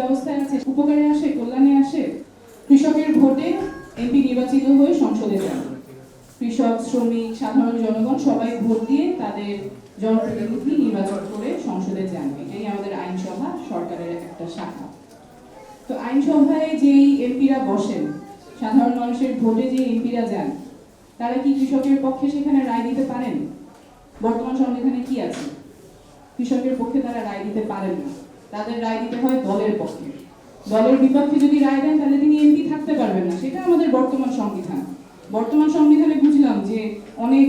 ব্যবস্থায় আছে, উপকারে আসে, কল্যাণে আসে, কৃষকের ভোটে এমপি নির্বাচিত হয়ে সংসদে যান। কৃষক, শ্রমিক, সাধারণ জনগণ সবাই ভোট দিয়ে তাদের জনপ্রতিনিধি নির্বাচন করে সংসদে যান এটাই আমাদের আইনসভা, সরকারের একটা শাখা। তো আইনসভায় যেই এমপিরা বসেন, সাধারণ মানুষের ভোটে যে এমপিরা যান, তারা কি কৃষকের পক্ষে সেখানে রায় দিতে পারেন? বর্তমান সংবিধানে কি আছে? কৃষকের পক্ষে তারা রায় দিতে পারেন না। তাদের রায় দিতে হয় দলের পক্ষে। দলের বিপক্ষে যদি রায় দেন, তাহলে তিনি এমপি থাকতে পারবেন না। সেটা আমাদের বর্তমান সংবিধান। বর্তমান সংবিধানে বুঝলাম যে অনেক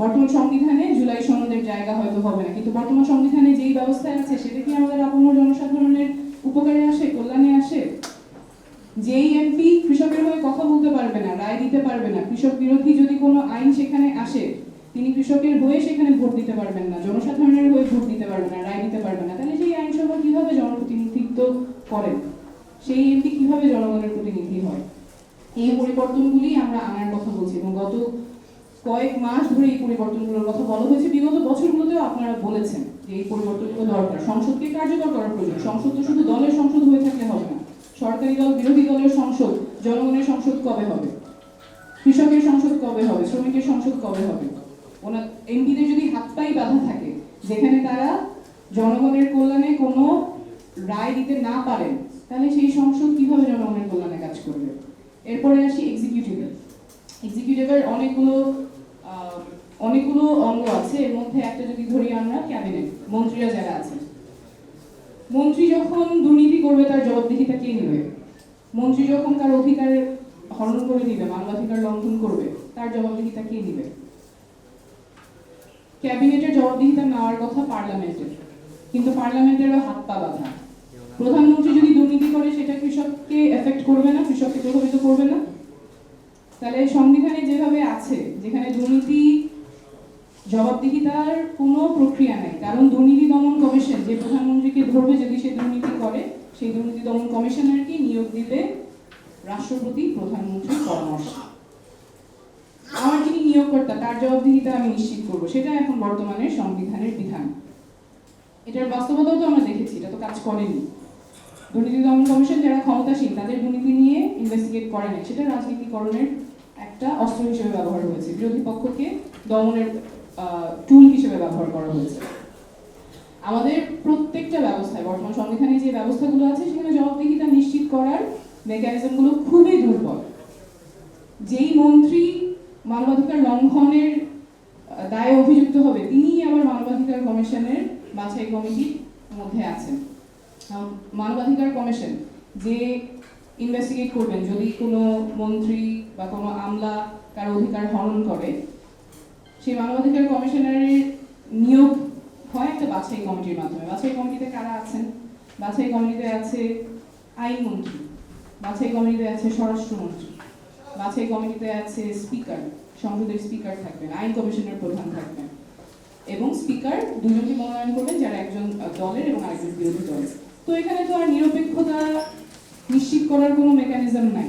বর্তমান সংবিধানে জুলাই সনদের জায়গা হয়তো হবে না। কিন্তু বর্তমান সংবিধানে যেই ব্যবস্থায় আছে, সেটা কি আমাদের আপন জনসাধারণের উপকারে আসে, কল্যাণে আসে? যেই এমপি কৃষকের হয়ে কথা বলতে পারবে না, রায় দিতে পারবে না, কৃষক বিরোধী যদি কোনো আইন সেখানে আসে তিনি কৃষকের হয়ে সেখানে ভোট দিতে পারবেন না, জনসাধারণের হয়ে ভোট দিতে পারবেন না, রায় দিতে পারবেন না। তাহলে সেই আইনসভা কীভাবে জনপ্রতিনিধিত্ব করেন? সেই এমপি কীভাবে জনগণের প্রতিনিধি হয়? এই পরিবর্তনগুলি আমরা আনার কথা বলছি এবং গত কয়েক মাস ধরে এই পরিবর্তনগুলোর কথা বলা হয়েছে। বিগত বছরগুলোতেও আপনারা বলেছেন যে এই পরিবর্তনগুলো দরকার। সংসদকে কার্যকর করার প্রয়োজন। সংসদ তো শুধু দলের সংসদ হয়ে থাকলে হবে না। সরকারি দল, বিরোধী দলের সংসদ, জনগণের সংসদ কবে হবে? কৃষকের সংসদ কবে হবে? শ্রমিকের সংসদ কবে হবে? ওনার এমপিদের যদি হাত পাই বাধা থাকে, যেখানে তারা জনগণের কল্যাণে কোনো রায় দিতে না পারেন, তাহলে সেই সংসদ কীভাবে জনগণের কল্যাণে কাজ করবে? এরপরে আসি এক্সিকিউটিভে এক্সিকিউটিভের অনেকগুলো অনেকগুলো অঙ্গ আছে। এর মধ্যে একটা যদি ধরি আমরা ক্যাবিনেট মন্ত্রীরা যারা আছেন। মন্ত্রী যখন দুর্নীতি করবে, তার জবাবদিহিতা কে নেবে? মন্ত্রী যখন তার অধিকার হরণ করে দিবে, মানবাধিকার লঙ্ঘন করবে, তার জবাবদিহিতা কে নেবে? ক্যাবিনেটের জবাবদিহিতা নেওয়ার কথা পার্লামেন্টের। কিন্তু পার্লামেন্টেরও হাত পা বাঁধা। প্রধানমন্ত্রী যদি দুর্নীতি করে, সেটা কৃষককে এফেক্ট করবে না, কৃষককে প্রভাবিত করবে না। তাহলে সংবিধানে যেভাবে আছে, যেখানে দুর্নীতি জবাবদিহিতার কোনো প্রক্রিয়া নেই, কারণ দুর্নীতি দমন কমিশন যে প্রধানমন্ত্রীকে ধরবে যদি সে দুর্নীতি করে, সেই দুর্নীতি দমন কমিশনারকে নিয়োগ দিবে রাষ্ট্রপতি প্রধানমন্ত্রীর পরামর্শ। নিয়োগকর্তা তার জবাবদিহিতা আমি নিশ্চিত করব। সেটা এখন বর্তমানে সংবিধানের বিধান। এটার বাস্তবতাও তো আমরা দেখেছি, এটা তো কাজ করেনি। দুর্নীতি দমন কমিশন যারা ক্ষমতাসীন, তাদের দুর্নীতি নিয়ে ইনভেস্টিগেট করে নাই। সেটা রাজনীতিকরণের একটা অস্ত্র হিসেবে ব্যবহার হয়েছে। বিরোধী পক্ষকে দমনের টুল হিসেবে ব্যবহার করা হয়েছে। আমাদের প্রত্যেকটা ব্যবস্থায়, বর্তমান সংবিধানে যে ব্যবস্থাগুলো আছে, সেখানে জবাবদিহিতা নিশ্চিত করার মেকানিজমগুলো খুবই দুর্বল। যেই মন্ত্রী মানবাধিকার লঙ্ঘনের দায়ে অভিযুক্ত হবে তিনিই আবার মানবাধিকার কমিশনের বাছাই কমিটির মধ্যে আছেন। মানবাধিকার কমিশন যে ইনভেস্টিগেট করবেন, যদি কোনো মন্ত্রী বা কোনো আমলা কার অধিকার হরণ করে, সেই মানবাধিকার কমিশনারের নিয়োগ হয় একটা বাছাই কমিটির মাধ্যমে। বাছাই কমিটিতে কারা আছেন? বাছাই কমিটিতে আছে আইনমন্ত্রী, বাছাই কমিটিতে আছে স্বরাষ্ট্রমন্ত্রী। বাছাই কমিটিতে আছে স্পিকার, সংসদের স্পিকার থাকবেন, আইন কমিশনের প্রধান থাকবেন। এবং স্পিকার দুজনকে মনোনয়ন করবেন, যারা একজন দলের এবং আরেকজন বিরোধী দলের। তো এখানে তো আর নিরপেক্ষতা নিশ্চিত করার কোনো মেকানিজম নাই।